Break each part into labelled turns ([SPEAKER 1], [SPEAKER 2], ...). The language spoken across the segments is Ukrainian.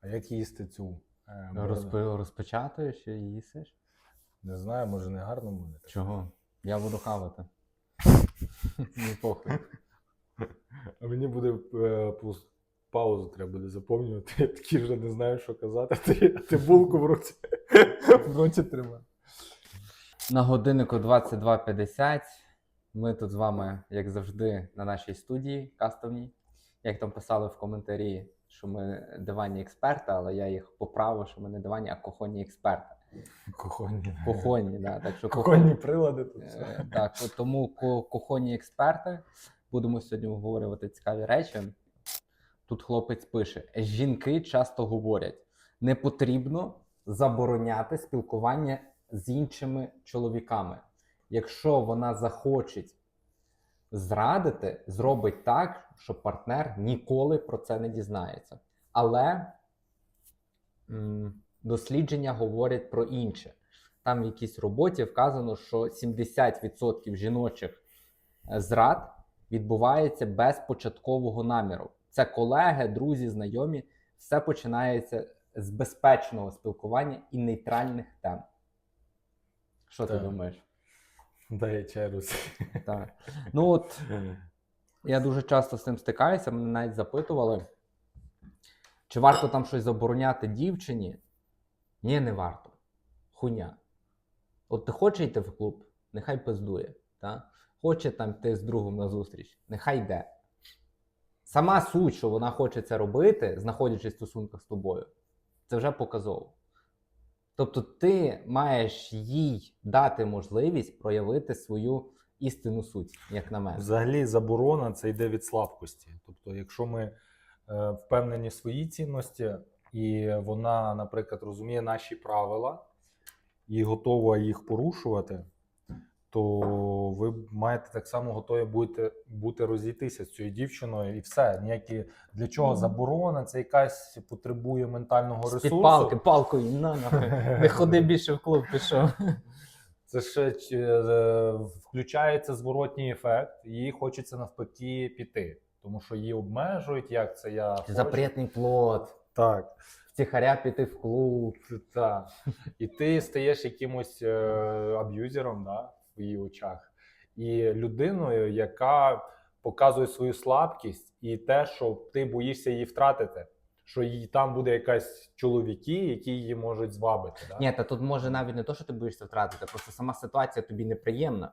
[SPEAKER 1] А як їсти цю? е,
[SPEAKER 2] Розпи... Розпечатуєш і їсиш?
[SPEAKER 1] Не знаю, може не гарно буде.
[SPEAKER 2] Чого? Я буду хавати. Не похуй.
[SPEAKER 1] А мені буде е, паузу треба буде заповнювати. Я такий вже не знаю, що казати. Ти, ти булку в руці. В руці тримай.
[SPEAKER 2] На годиннику 22.50. Ми тут з вами, як завжди, на нашій студії кастомній. Як там писали в коментарі, що ми диванні експерти, але я їх поправив, що ми не диванні, а кохонні експерти.
[SPEAKER 1] Кухонні.
[SPEAKER 2] Кохонні, да. Так що
[SPEAKER 1] Кухонні прилади тут.
[SPEAKER 2] Е, Так, от тому ко- кохонні експерти. Будемо сьогодні обговорювати цікаві речі. Тут хлопець пише: жінки часто говорять, не потрібно забороняти спілкування з іншими чоловіками. Якщо вона захоче зрадити, зробить так, що партнер ніколи про це не дізнається. Але м, дослідження говорять про інше. Там в якійсь роботі вказано, що 70% жіночих е, зрад відбувається без початкового наміру. Це колеги, друзі, знайомі. Все починається з безпечного спілкування і нейтральних тем. Що ти думаєш?
[SPEAKER 1] Дай я чай руці.
[SPEAKER 2] Так. Ну от я дуже часто з цим стикаюся, мене навіть запитували, чи варто там щось забороняти дівчині? Ні, не варто. Хуйня. От ти хоче йти в клуб, нехай пиздує. Та? Хоче там йти з другом на зустріч, нехай йде. Сама суть, що вона хоче це робити, знаходячись в стосунках з тобою, це вже показово. Тобто ти маєш їй дати можливість проявити свою істинну суть, як на мене.
[SPEAKER 1] Взагалі заборона це йде від слабкості. Тобто, якщо ми е, впевнені в своїй цінності, і вона, наприклад, розуміє наші правила і готова їх порушувати, то ви маєте так само готові бути, бути розійтися з цією дівчиною, і все. Ніякі для чого заборона, це якась потребує ментального
[SPEAKER 2] З-під
[SPEAKER 1] ресурсу.
[SPEAKER 2] палки, палкою, на нахуй. Не ходи більше в клуб, пішов.
[SPEAKER 1] Це ще е, включається зворотній ефект, їй хочеться навпаки піти, тому що її обмежують, як це я хочу.
[SPEAKER 2] Запретний плод,
[SPEAKER 1] Так,
[SPEAKER 2] втіхаря піти в клуб.
[SPEAKER 1] так. І ти стаєш якимось е, аб'юзером да, її очах. І людиною, яка показує свою слабкість, і те, що ти боїшся її втратити, що їй там буде якась чоловіки, які її можуть звабити. Да?
[SPEAKER 2] Ні, та тут може навіть не то, що ти боїшся втратити, просто сама ситуація тобі неприємна.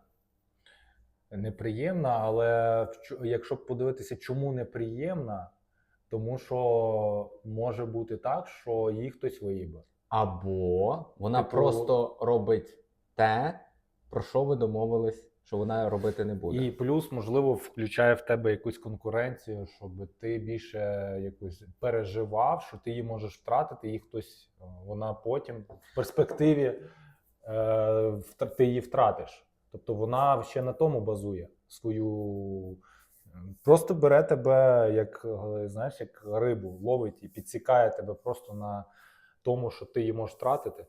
[SPEAKER 1] неприємна, але якщо подивитися, чому неприємна, тому що може бути так, що її хтось виїбе.
[SPEAKER 2] Або вона
[SPEAKER 1] Типу-
[SPEAKER 2] просто робить те, про що ви домовились, що вона робити не буде.
[SPEAKER 1] І плюс, можливо, включає в тебе якусь конкуренцію, щоб ти більше якось переживав, що ти її можеш втратити, і хтось е, вона потім в перспективі е, ти її втратиш. Тобто вона ще на тому базує свою. Просто бере тебе як е, знаєш, як рибу, ловить і підсікає тебе просто на тому, що ти її можеш втратити.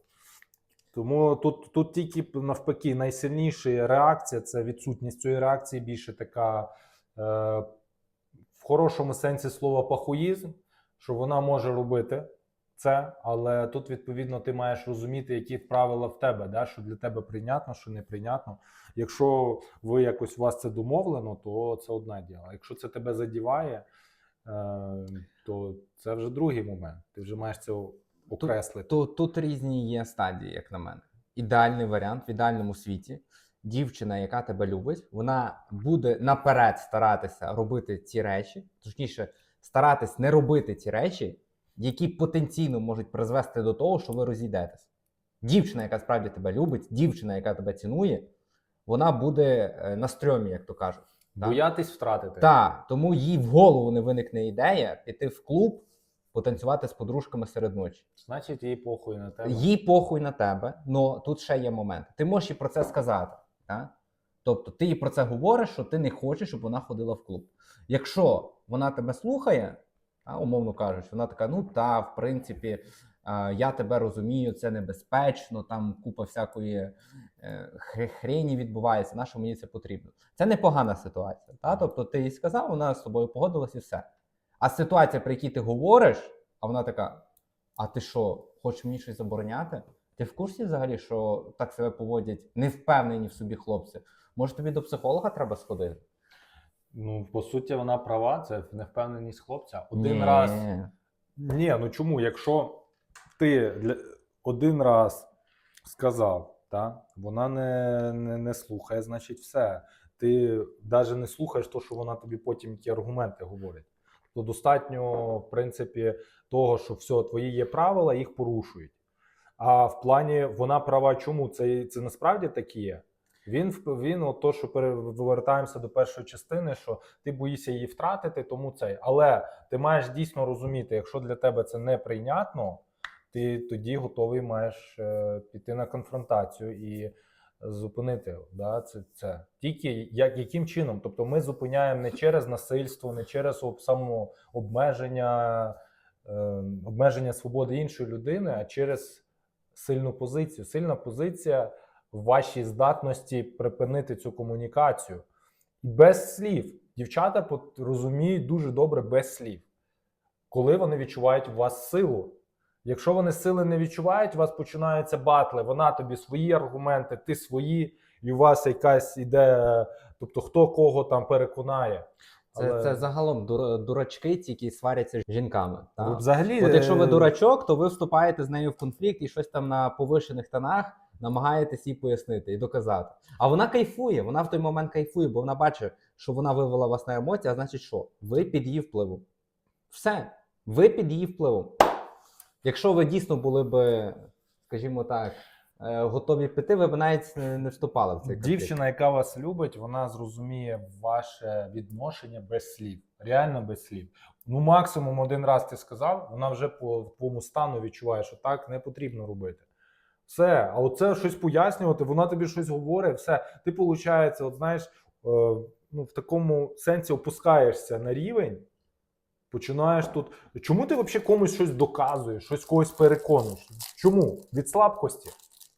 [SPEAKER 1] Тому тут, тут тільки навпаки найсильніша реакція це відсутність цієї реакції, більше така е, в хорошому сенсі слова пахуїзм, що вона може робити це, але тут відповідно ти маєш розуміти, які правила в тебе, да, що для тебе прийнятно, що неприйнятно. Якщо ви якось у вас це домовлено, то це одне діло. Якщо це тебе задіває, е, то це вже другий момент. Ти вже маєш це окреслити.
[SPEAKER 2] Тут, тут різні є стадії, як на мене. Ідеальний варіант в ідеальному світі. Дівчина, яка тебе любить, вона буде наперед старатися робити ці речі, точніше, старатись не робити ці речі, які потенційно можуть призвести до того, що ви розійдетесь. Дівчина, яка справді тебе любить, дівчина, яка тебе цінує, вона буде е, на стрьомі, як то кажуть.
[SPEAKER 1] Боятись втратити.
[SPEAKER 2] Так, тому їй в голову не виникне ідея піти в клуб, потанцювати з подружками серед ночі.
[SPEAKER 1] Значить, їй похуй на тебе.
[SPEAKER 2] Їй похуй на тебе, але тут ще є момент. Ти можеш їй про це сказати. Так? Тобто ти їй про це говориш, що ти не хочеш, щоб вона ходила в клуб. Якщо вона тебе слухає, а, умовно кажучи, вона така: ну та, в принципі, я тебе розумію, це небезпечно, там купа всякої е, хрені відбувається, на що мені це потрібно. Це непогана ситуація. Та? Тобто ти їй сказав, вона з тобою погодилась і все. А ситуація, про якій ти говориш, а вона така: А ти що, хочеш мені щось забороняти? Ти в курсі взагалі, що так себе поводять невпевнені в собі хлопці? Може тобі до психолога треба сходити?
[SPEAKER 1] Ну, по суті, вона права, це невпевненість хлопця. Один
[SPEAKER 2] Ні.
[SPEAKER 1] раз. Ні, ну чому? Якщо ти для... один раз сказав, та, вона не, не, не слухає, значить все. Ти навіть не слухаєш то, що вона тобі потім які аргументи говорить. То достатньо, в принципі, того, що все, твої є правила, їх порушують. А в плані вона права, чому? Це, це насправді так є. Він, він от то, що повертаємося до першої частини, що ти боїшся її втратити, тому цей. Але ти маєш дійсно розуміти, якщо для тебе це неприйнятно, ти тоді готовий маєш е, піти на конфронтацію і зупинити да, це, це. Тільки як, яким чином? Тобто ми зупиняємо не через насильство, не через об, самообмеження, е, обмеження свободи іншої людини, а через сильну позицію. Сильна позиція в вашій здатності припинити цю комунікацію. Без слів. Дівчата розуміють дуже добре без слів, коли вони відчувають у вас силу. Якщо вони сили не відчувають, у вас починаються батли. Вона тобі свої аргументи, ти свої, і у вас якась іде, тобто хто кого там переконає.
[SPEAKER 2] Це,
[SPEAKER 1] Але-
[SPEAKER 2] це загалом дур- дурачки, ті, які сваряться з жінками.
[SPEAKER 1] Ви
[SPEAKER 2] Так?
[SPEAKER 1] взагалі,
[SPEAKER 2] От якщо ви
[SPEAKER 1] е,
[SPEAKER 2] дурачок, то ви вступаєте з нею в конфлікт і щось там на повишених тонах намагаєтесь їй пояснити і доказати. А вона кайфує, вона в той момент кайфує, бо вона бачить, що вона вивела вас на емоції, а значить, що? Ви під її впливом. Все, ви під її впливом. Якщо ви дійсно були б, скажімо так, е, готові піти, ви б навіть не, вступали в цей конфлікт.
[SPEAKER 1] Дівчина, яка вас любить, вона зрозуміє ваше відношення без слів. Реально без слів. Ну, максимум один раз ти сказав, вона вже по твоєму стану відчуває, що так не потрібно робити. Все, а оце щось пояснювати, вона тобі щось говорить, все. Ти, виходить, от знаєш, е, ну, в такому сенсі опускаєшся на рівень, починаєш тут. Чому ти взагалі комусь щось доказуєш, щось когось переконуєш? Чому? Від слабкості.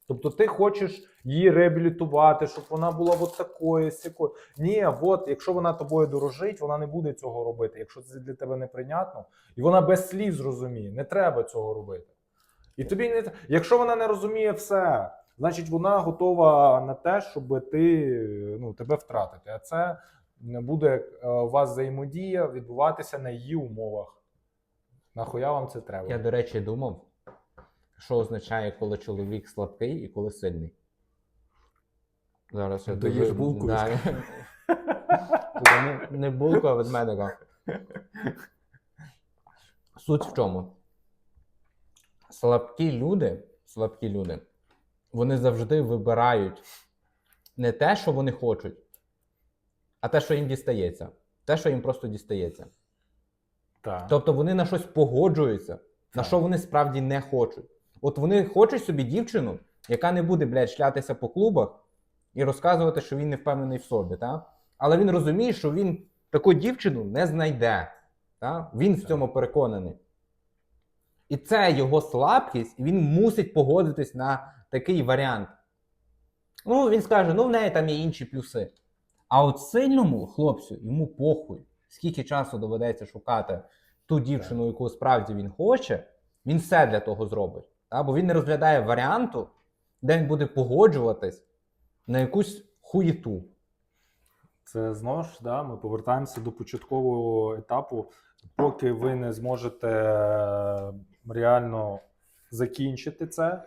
[SPEAKER 1] Тобто ти хочеш її реабілітувати, щоб вона була от такою, сякою. Ні, от якщо вона тобою дорожить, вона не буде цього робити. Якщо це для тебе неприйнятно, і вона без слів зрозуміє, не треба цього робити. І тобі не якщо вона не розуміє все, значить вона готова на те, щоб ти ну, тебе втратити. А це буде е, у вас взаємодія відбуватися на її умовах. Нахуя вам це треба?
[SPEAKER 2] Я, до речі, думав, що означає, коли чоловік слабкий і коли сильний. Зараз я
[SPEAKER 1] Доїж
[SPEAKER 2] дуже-
[SPEAKER 1] булку.
[SPEAKER 2] Да. не, не булку, а ведмедика. Суть в чому? Слабкі люди, слабкі люди, вони завжди вибирають не те, що вони хочуть, а те, що їм дістається. Те, що їм просто дістається.
[SPEAKER 1] Так.
[SPEAKER 2] Тобто вони на щось погоджуються, на що вони справді не хочуть. От вони хочуть собі дівчину, яка не буде, блядь, шлятися по клубах і розказувати, що він не впевнений в собі. Та? Але він розуміє, що він таку дівчину не знайде. Та? Він в цьому переконаний. І це його слабкість, і він мусить погодитись на такий варіант. Ну, він скаже: ну, в неї там є інші плюси. А от сильному хлопцю йому похуй, скільки часу доведеться шукати ту дівчину, яку справді він хоче, він все для того зробить. Та? Бо він не розглядає варіанту, де він буде погоджуватись на якусь хуєту.
[SPEAKER 1] Це знову ж да, ми повертаємося до початкового етапу, поки ви не зможете е, реально закінчити це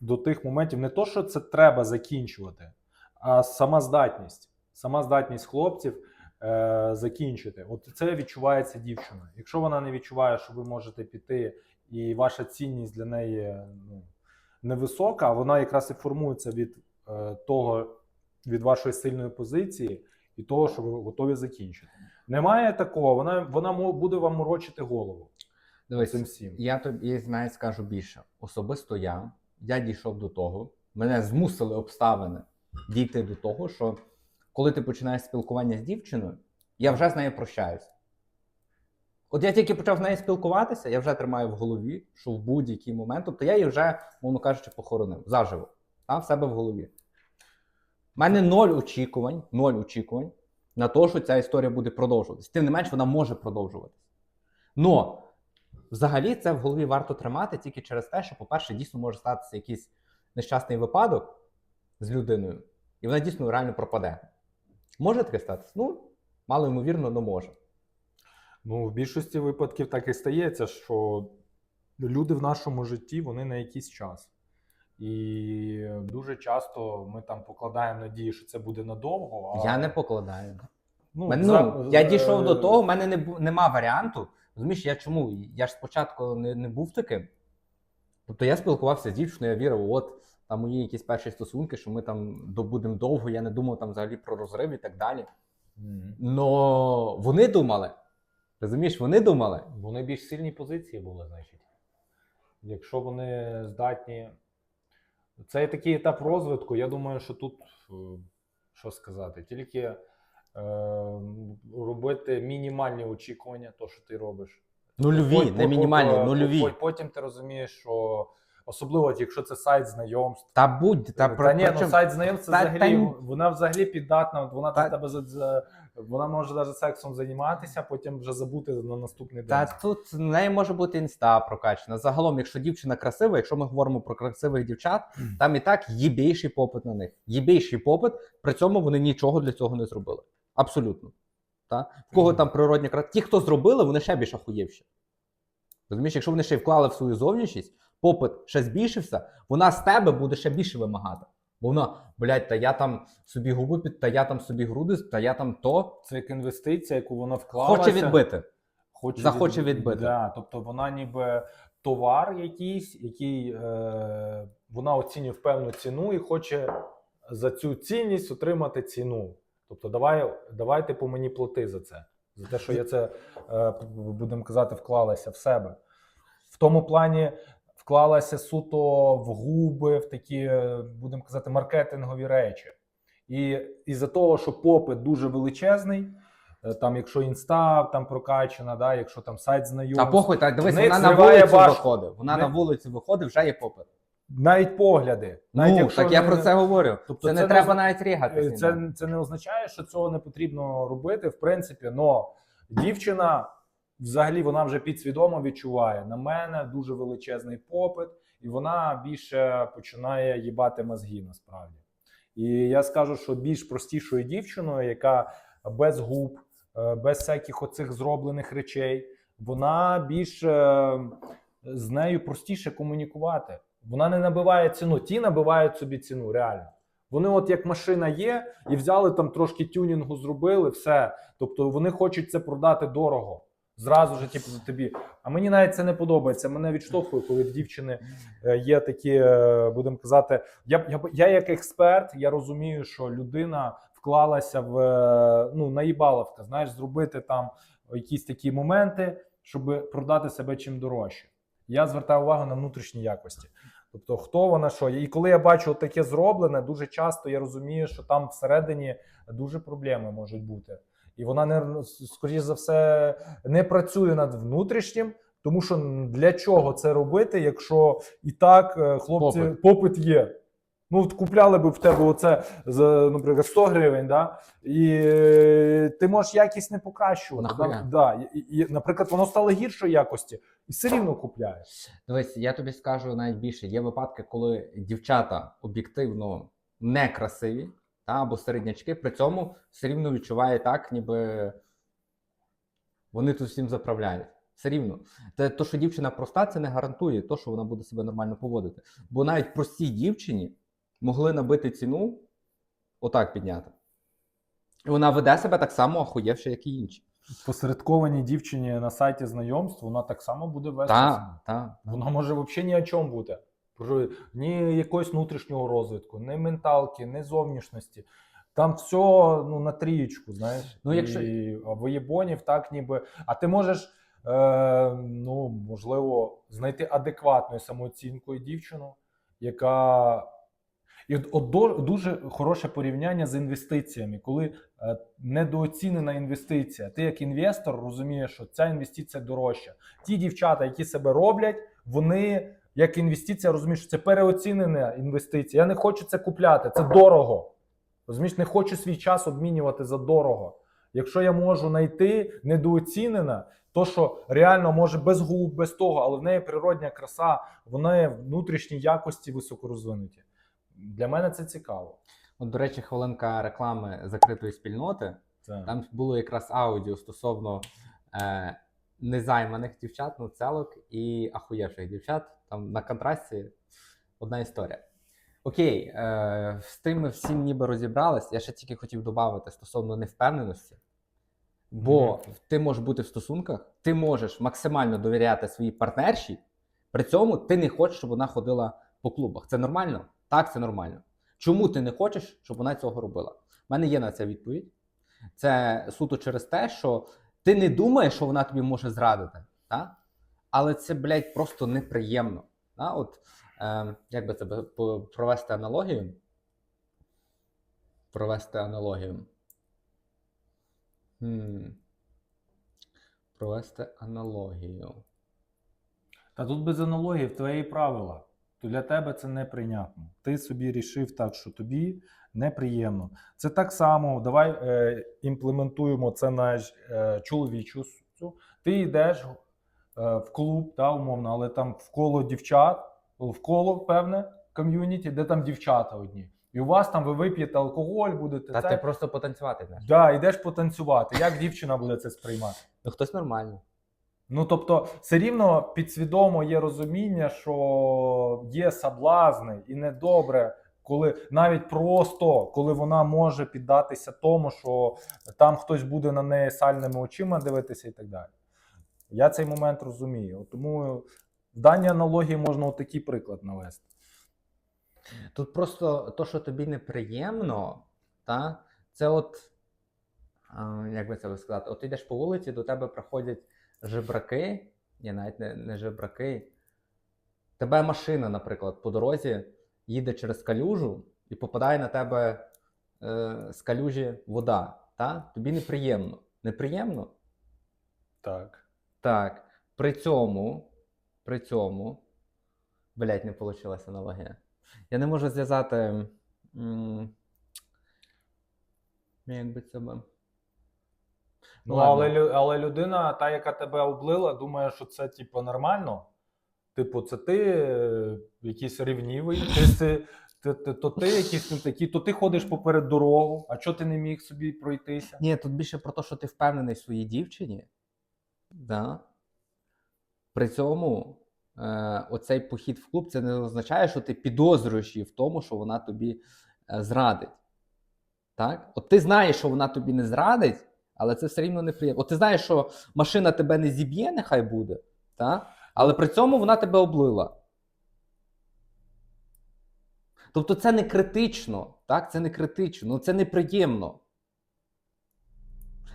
[SPEAKER 1] до тих моментів. Не то, що це треба закінчувати, а сама здатність. Сама здатність хлопців е, закінчити. От це відчувається дівчина. Якщо вона не відчуває, що ви можете піти, і ваша цінність для неї ну, невисока, вона якраз і формується від е, того, від вашої сильної позиції і того, що ви готові закінчити. Немає такого, вона, вона буде вам морочити голову
[SPEAKER 2] Дивись,
[SPEAKER 1] цим всім.
[SPEAKER 2] я тобі навіть скажу більше. Особисто я, я дійшов до того, мене змусили обставини дійти до того, що коли ти починаєш спілкування з дівчиною, я вже з нею прощаюсь. От я тільки почав з нею спілкуватися, я вже тримаю в голові, що в будь-який момент, тобто я її вже, мовно кажучи, похоронив заживо, а в себе в голові. У мене ноль очікувань, ноль очікувань на те, що ця історія буде продовжуватись. Тим не менш, вона може продовжуватись. Но взагалі це в голові варто тримати тільки через те, що, по-перше, дійсно може статися якийсь нещасний випадок з людиною, і вона дійсно реально пропаде. Може таке статися? Ну, мало ймовірно, але може.
[SPEAKER 1] Ну, в більшості випадків так і стається, що люди в нашому житті вони на якийсь час. І дуже часто ми там покладаємо надію, що це буде надовго. А...
[SPEAKER 2] Я не покладаю.
[SPEAKER 1] ну,
[SPEAKER 2] Мен-
[SPEAKER 1] за-
[SPEAKER 2] ну, я
[SPEAKER 1] е,
[SPEAKER 2] дійшов до того, в мене не бу- нема варіанту. Розумієш, я чому? Я ж спочатку не, не був таким. Тобто я спілкувався з дівчиною, я вірив, от там мої якісь перші стосунки, що ми там добудемо довго, я не думав там взагалі про розрив і так далі.
[SPEAKER 1] Мгм.
[SPEAKER 2] Но вони думали. Розумієш, вони думали.
[SPEAKER 1] Вони більш сильні позиції були, значить. Якщо вони здатні. Це є такий етап розвитку. Я думаю, що тут, е, що сказати, тільки е, робити мінімальні очікування, то, що ти робиш.
[SPEAKER 2] Нульові, не мінімальні, нульові.
[SPEAKER 1] Потім ти розумієш, що особливо, якщо це сайт знайомств.
[SPEAKER 2] Та будь, та,
[SPEAKER 1] Та,
[SPEAKER 2] про,
[SPEAKER 1] ні, ну сайт знайомств це
[SPEAKER 2] Та-
[SPEAKER 1] взагалі,
[SPEAKER 2] та-
[SPEAKER 1] вона взагалі піддатна, вона
[SPEAKER 2] Та-
[SPEAKER 1] тебе за, вона може навіть сексом займатися, потім вже забути на наступний день.
[SPEAKER 2] Та тут в неї може бути інста прокачана. Загалом, якщо дівчина красива, якщо ми говоримо про красивих дівчат, там і так єбейший попит на них. Єбейший попит, при цьому вони нічого для цього не зробили. Абсолютно. Та? В кого
[SPEAKER 1] Мгм.
[SPEAKER 2] там природня краса. Ті, хто зробили, вони ще більш ахуєвші. Розумієш, якщо вони ще й вклали в свою зовнішність, попит ще збільшився, вона з тебе буде ще більше вимагати. Бо вона, блядь, та я там собі губи під, та я там собі груди, та я там то.
[SPEAKER 1] Це як інвестиція, яку вона вклалася.
[SPEAKER 2] Хоче відбити.
[SPEAKER 1] Хоче
[SPEAKER 2] захоче
[SPEAKER 1] від-
[SPEAKER 2] відбити.
[SPEAKER 1] Да, тобто вона ніби товар якийсь, який е, вона оцінює певну ціну і хоче за цю цінність отримати ціну. Тобто, давай, давай ти по мені плати за це. За те, що я це, е, будемо казати, вклалася в себе. В тому плані вклалася суто в губи, в такі, е, будемо казати, маркетингові речі. І із-за того, що попит дуже величезний, е, там, якщо інста там прокачана, да, якщо там сайт знайомств,
[SPEAKER 2] А похуй, так дивись, вона на вулицю
[SPEAKER 1] башню.
[SPEAKER 2] виходить. Вона
[SPEAKER 1] В
[SPEAKER 2] на вулицю виходить, вже є попит.
[SPEAKER 1] навіть погляди. Навіть
[SPEAKER 2] ну,
[SPEAKER 1] якщо
[SPEAKER 2] так я
[SPEAKER 1] не-
[SPEAKER 2] про це говорю.
[SPEAKER 1] Тобто
[SPEAKER 2] це,
[SPEAKER 1] це
[SPEAKER 2] не
[SPEAKER 1] не
[SPEAKER 2] треба
[SPEAKER 1] оз-
[SPEAKER 2] навіть рігатися.
[SPEAKER 1] Це, це не означає, що цього не потрібно робити, в принципі, но дівчина взагалі вона вже підсвідомо відчуває на мене дуже величезний попит, і вона більше починає їбати мозги насправді. І я скажу, що більш простішою дівчиною, яка без губ, е, без всяких оцих зроблених речей, вона більш е, з нею простіше комунікувати. Вона не набиває ціну. Ті набивають собі ціну, реально. Вони, от як машина є, і взяли там трошки тюнінгу, зробили все. Тобто вони хочуть це продати дорого. Зразу ж, типу, тобі. А мені навіть це не подобається. Мене відштовхує, коли в дівчини е, є такі, е, будемо казати, я, я, я як експерт, я розумію, що людина вклалася в е, ну, наїбаловка, знаєш, зробити там якісь такі моменти, щоб продати себе чим дорожче. Я звертаю увагу на внутрішні якості. Тобто, хто вона що. І коли я бачу таке зроблене, дуже часто я розумію, що там всередині дуже проблеми можуть бути. І вона не скоріш за все не працює над внутрішнім, тому що для чого це робити, якщо і так е, хлопці
[SPEAKER 2] Попит.
[SPEAKER 1] попит, є. Ну, от купляли би в тебе оце за, наприклад, 100 гривень, да? і е, ти можеш якість не покращувати. Да? Да. І, і, наприклад, воно стало гіршої якості, і все рівно купляєш.
[SPEAKER 2] Дивись, я тобі скажу навіть більше. Є випадки, коли дівчата об'єктивно некрасиві, та, або середнячки, при цьому все рівно відчуває так, ніби вони тут всім заправляють. Все рівно. Те, то, що дівчина проста, це не гарантує то, що вона буде себе нормально поводити. Бо навіть простій дівчині могли набити ціну, отак підняти. І вона веде себе так само охуєвше, як і інші.
[SPEAKER 1] Посередкованій дівчині на сайті знайомств вона так само буде вести.
[SPEAKER 2] Так, так.
[SPEAKER 1] Вона може взагалі ні о чому бути. Ні якогось внутрішнього розвитку, ні менталки, ні зовнішності. Там все ну, на трієчку, знаєш.
[SPEAKER 2] Ну, якщо-
[SPEAKER 1] І воєбонів так ніби. А ти можеш, е, ну, можливо, знайти адекватною самооцінкою дівчину, яка. І от, от дуже хороше порівняння з інвестиціями, коли е, недооцінена інвестиція. Ти як інвестор розумієш, що ця інвестиція дорожча. Ті дівчата, які себе роблять, вони як інвестиція розуміють, що це переоцінена інвестиція. Я не хочу це купляти, це дорого. Розумієш, не хочу свій час обмінювати за дорого. Якщо я можу знайти недооцінена, То, що реально може без губ, без того, але в неї природня краса, в неї внутрішні якості високорозвинуті. Для мене це цікаво.
[SPEAKER 2] От, до речі, хвилинка реклами закритої спільноти.
[SPEAKER 1] Це.
[SPEAKER 2] Там було якраз аудіо стосовно е, незайманих дівчат, ну целок і ахуєвших дівчат. Там на контрасті одна історія. Окей, е, з тим ми всім ніби розібрались. Я ще тільки хотів додати стосовно невпевненості. Бо
[SPEAKER 1] Мгм.
[SPEAKER 2] ти можеш бути в стосунках, ти можеш максимально довіряти своїй партнерші, при цьому ти не хочеш, щоб вона ходила по клубах. Це нормально? Так, це нормально. Чому ти не хочеш, щоб вона цього робила? У мене є на це відповідь. Це суто через те, що ти не думаєш, що вона тобі може зрадити, та? Але це, блядь, просто неприємно. Та? От, е, як би це провести аналогію? Провести аналогію. Хм. Провести аналогію.
[SPEAKER 1] Та тут без аналогії в твої правила. То для тебе це неприйнятно. Ти собі рішив так, що тобі неприємно. Це так само. Давай е, імплементуємо це на е, чоловічу. Ти йдеш в клуб, та, умовно, але там в коло дівчат, в коло певне ком'юніті, де там дівчата одні. І у вас там ви вип'єте алкоголь, будете
[SPEAKER 2] Та
[SPEAKER 1] це.
[SPEAKER 2] ти просто потанцювати знаєш.
[SPEAKER 1] Да, йдеш потанцювати. Як дівчина буде це сприймати?
[SPEAKER 2] Ну хтось нормально.
[SPEAKER 1] Ну, тобто, все рівно підсвідомо є розуміння, що є соблазни, і недобре, коли навіть просто коли вона може піддатися тому, що там хтось буде на неї сальними очима дивитися і так далі. Я цей момент розумію. Тому в даній аналогії можна отакий приклад навести.
[SPEAKER 2] Тут просто то, що тобі неприємно, та, це от, як би це би сказати, от ти йдеш по вулиці, до тебе приходять жебраки, ні, навіть не, не жебраки. Тебе машина, наприклад, по дорозі їде через калюжу і попадає на тебе е, з калюжі вода. Та? Тобі неприємно. Неприємно?
[SPEAKER 1] Так.
[SPEAKER 2] Так. При цьому, при цьому, блять, не вийшла аналогія. Я не можу зв'язати. м, Як би це би.
[SPEAKER 1] Ну,
[SPEAKER 2] ладно.
[SPEAKER 1] але, але людина, та, яка тебе облила, думає, що це типу, нормально. Типу, це ти е, якийсь рівнівий, ти, си- ти, ти, то ти якийсь не такий, то ти ходиш поперед дорогу, а чого ти не міг собі пройтися?
[SPEAKER 2] Ні, тут більше про те, що ти впевнений в своїй дівчині. Да? При цьому е, оцей похід в клуб це не означає, що ти підозрюєш її в тому, що вона тобі е, зрадить. Так? От ти знаєш, що вона тобі не зрадить, але це все рівно неприємно. От ти знаєш, що машина тебе не зіб'є, нехай буде, так? але при цьому вона тебе облила. Тобто це не критично, так? Це не критично, ну це неприємно.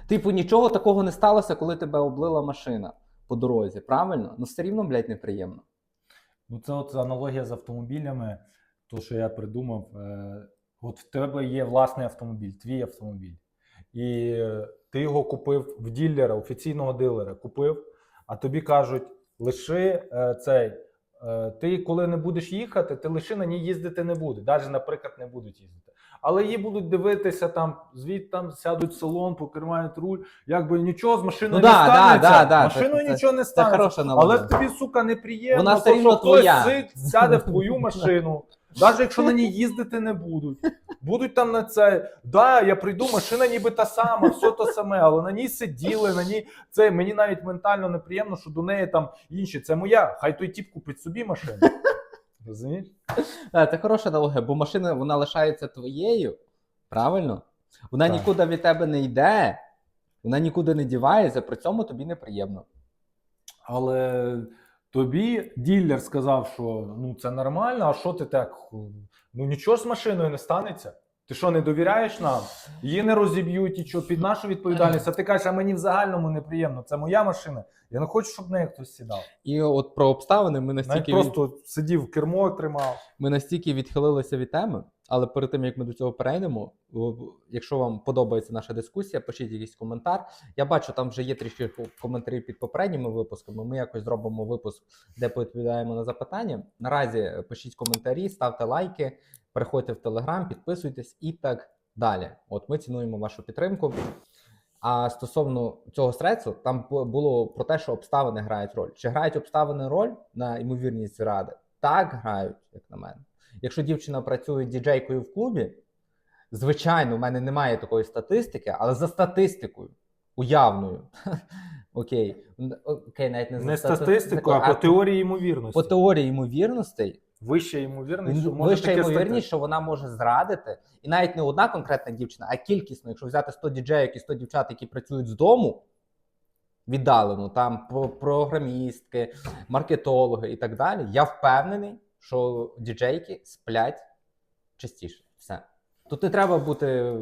[SPEAKER 2] Типу, нічого такого не сталося, коли тебе облила машина по дорозі, правильно? Ну все рівно, блядь, неприємно.
[SPEAKER 1] Ну, це от аналогія з автомобілями, то, що я придумав. Е, от в тебе є власний автомобіль, твій автомобіль. І ти його купив в ділера, офіційного дилера, купив, а тобі кажуть: лиши е, цей. е, Ти коли не будеш їхати, ти лиши на ній їздити не буде. Навіть, наприклад, не будуть їздити. Але її будуть дивитися там, звідти там сядуть в салон, покермають руль. Якби нічого з машиною
[SPEAKER 2] Ну
[SPEAKER 1] не
[SPEAKER 2] да,
[SPEAKER 1] станеться.
[SPEAKER 2] да, да,
[SPEAKER 1] машиною
[SPEAKER 2] це- це-
[SPEAKER 1] нічого не станеться. Але тобі, сука, неприємно,
[SPEAKER 2] Вона
[SPEAKER 1] то,
[SPEAKER 2] все рівно
[SPEAKER 1] що хтось
[SPEAKER 2] твоя.
[SPEAKER 1] сяде в твою машину, навіть якщо на ній їздити не будуть. Будуть там на це. Да, я прийду, машина ніби та сама, все те саме, але на ній сиділи, на ній це мені навіть ментально неприємно, що до неї там інші. Це моя. Хай той тіп купить собі машину. Розумієш?
[SPEAKER 2] Е, Це хороша аналогія, бо машина вона лишається твоєю, правильно? Вона
[SPEAKER 1] Так.
[SPEAKER 2] нікуди від тебе не йде, вона нікуди не дівається, при цьому тобі неприємно.
[SPEAKER 1] Але тобі ділер сказав, що ну це нормально, а що ти так? Ну нічого з машиною не станеться. Ти що, не довіряєш нам? Її не розіб'ють і що під нашу відповідальність, а ти кажеш, а мені в загальному неприємно. Це моя машина. Я не хочу, щоб в неї хтось сідав.
[SPEAKER 2] І от про обставини ми
[SPEAKER 1] Навіть
[SPEAKER 2] настільки, від-
[SPEAKER 1] просто сидів, кермо тримав.
[SPEAKER 2] ми настільки відхилилися від теми, але перед тим як ми до цього перейдемо, якщо вам подобається наша дискусія, пишіть якийсь коментар. Я бачу, там вже є трішки ко- коментарів під попередніми випусками. Ми якось зробимо випуск, де відповідаємо на запитання. Наразі е, пишіть коментарі, ставте лайки, переходьте в Телеграм, підписуйтесь і так далі. От ми цінуємо вашу підтримку. А стосовно цього стресу, там було про те, що обставини грають роль. Чи грають обставини роль на ймовірність зради? Так грають, як на мене. Якщо дівчина працює діджейкою в клубі, звичайно, в мене немає такої статистики, але за статистикою, уявною. Окей, окей, навіть не, за
[SPEAKER 1] Не
[SPEAKER 2] стати-
[SPEAKER 1] статистикою, а по теорії ймовірності.
[SPEAKER 2] по теорії ймовірностей,
[SPEAKER 1] Вища ймовірність, що може
[SPEAKER 2] вища ймовірність, що вона може зрадити, і навіть не одна конкретна дівчина, а кількісно, якщо взяти 100 діджеїв і 100 дівчат, які працюють з дому віддалено, там про- програмістки, маркетологи і так далі, я впевнений, що діджейки сплять частіше. Все. Тут не треба бути.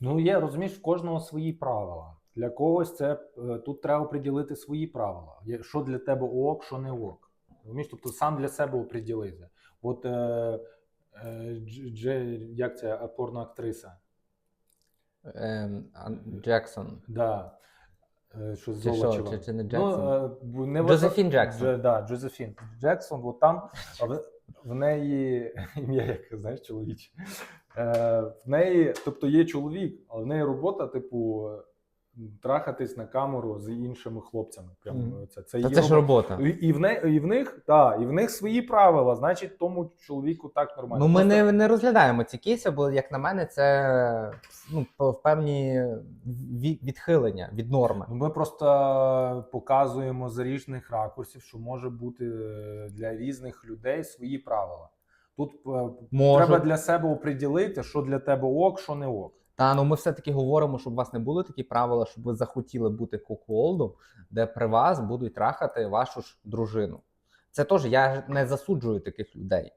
[SPEAKER 1] Ну, є, розумієш, в кожного свої правила. Для когось це е, тут треба приділити свої правила. Що для тебе ок, що не ок. Розумієш, тобто сам для себе оприділити. От е, е, Дж- Дже- як це порна актриса?
[SPEAKER 2] Ем, Джексон.
[SPEAKER 1] Да. Е, Що з? Золочева.
[SPEAKER 2] Чи, чи не Джексон?
[SPEAKER 1] Ну, е, не
[SPEAKER 2] Джозефін Джексон.
[SPEAKER 1] Да, Джозефін Джексон, от там в, неї ім'я, як знаєш, чоловіче. Е, в неї, тобто є чоловік, але в неї робота, типу, трахатись на камеру з іншими хлопцями. Прям,
[SPEAKER 2] Мгм.
[SPEAKER 1] це, це,
[SPEAKER 2] Та
[SPEAKER 1] її
[SPEAKER 2] це ж
[SPEAKER 1] робота. І, і, в не, і в них, да, і в них свої правила, значить, тому чоловіку так нормально.
[SPEAKER 2] Ну, ми
[SPEAKER 1] Просто-
[SPEAKER 2] не, не розглядаємо ці кейси, бо, як на мене, це ну, по- певні відхилення від норми.
[SPEAKER 1] Ну, ми просто показуємо з різних ракурсів, що може бути е, для різних людей свої правила. Тут е,
[SPEAKER 2] Може.
[SPEAKER 1] треба для себе оприділити, що для тебе ок, що не ок.
[SPEAKER 2] Та ну ми все-таки говоримо, щоб у вас не були такі правила, щоб ви захотіли бути куколдом, де при вас будуть трахати вашу ж дружину. Це теж я не засуджую таких людей.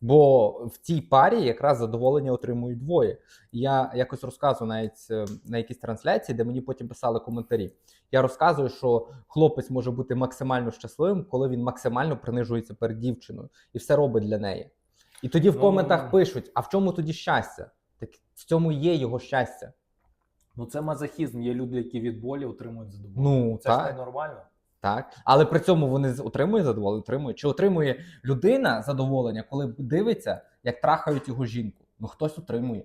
[SPEAKER 2] Бо в цій парі якраз задоволення отримують двоє. Я якось розказую навіть е, на якійсь трансляції, де мені потім писали коментарі. Я розказую, що хлопець може бути максимально щасливим, коли він максимально принижується перед дівчиною і все робить для неї. І тоді в
[SPEAKER 1] Ну,
[SPEAKER 2] коментах пишуть: а в чому тоді щастя? Так в цьому є його щастя.
[SPEAKER 1] Ну це мазохізм. Є люди, які від болі отримують задоволення.
[SPEAKER 2] Ну,
[SPEAKER 1] це ж
[SPEAKER 2] так.
[SPEAKER 1] не нормально.
[SPEAKER 2] Так, але при цьому вони отримують задоволення, отримують. Чи отримує людина задоволення, коли дивиться, як трахають його жінку? Ну хтось отримує.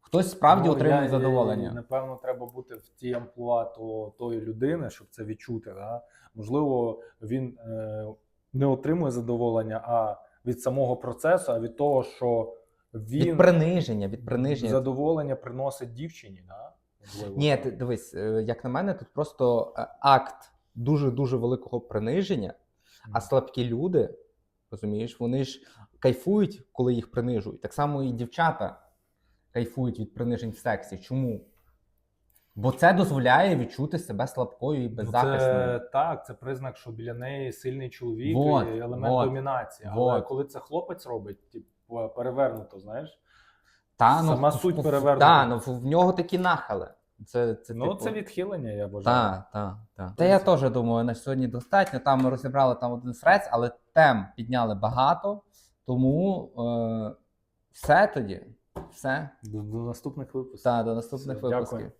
[SPEAKER 2] Хтось справді
[SPEAKER 1] Ну,
[SPEAKER 2] отримує
[SPEAKER 1] я-
[SPEAKER 2] задоволення.
[SPEAKER 1] Напевно, треба бути в тій амплуа то, тої людини, щоб це відчути. Да? Можливо, він е, не отримує задоволення, а від самого процесу, а від того, що він
[SPEAKER 2] Від приниження, від приниження.
[SPEAKER 1] задоволення приносить дівчині. Да? Можливо,
[SPEAKER 2] Ні, ти дивись, е, як на мене, тут просто е, акт дуже дуже великого приниження, а слабкі люди, розумієш, вони ж кайфують, коли їх принижують. Так само і дівчата кайфують від принижень в сексі. Чому? Бо це дозволяє відчути себе слабкою і
[SPEAKER 1] Ну,
[SPEAKER 2] беззахисною.
[SPEAKER 1] Це, так, це признак, що біля неї сильний чоловік
[SPEAKER 2] Вот,
[SPEAKER 1] і елемент
[SPEAKER 2] вот,
[SPEAKER 1] домінації. Але
[SPEAKER 2] вот.
[SPEAKER 1] коли це хлопець робить, перевернуто, знаєш,
[SPEAKER 2] Та, ну,
[SPEAKER 1] Сама суть перевернута.
[SPEAKER 2] Та, ну, в нього такі нахили. Це, це,
[SPEAKER 1] ну
[SPEAKER 2] типу...
[SPEAKER 1] це відхилення, я вважаю.
[SPEAKER 2] Так, так, так. Та я теж думаю, на сьогодні достатньо. Там ми розібрали там один срець, але тем підняли багато. Тому е, все тоді. Все.
[SPEAKER 1] До, до наступних випусків.
[SPEAKER 2] Та, до наступних
[SPEAKER 1] Все, дякую.
[SPEAKER 2] випусків.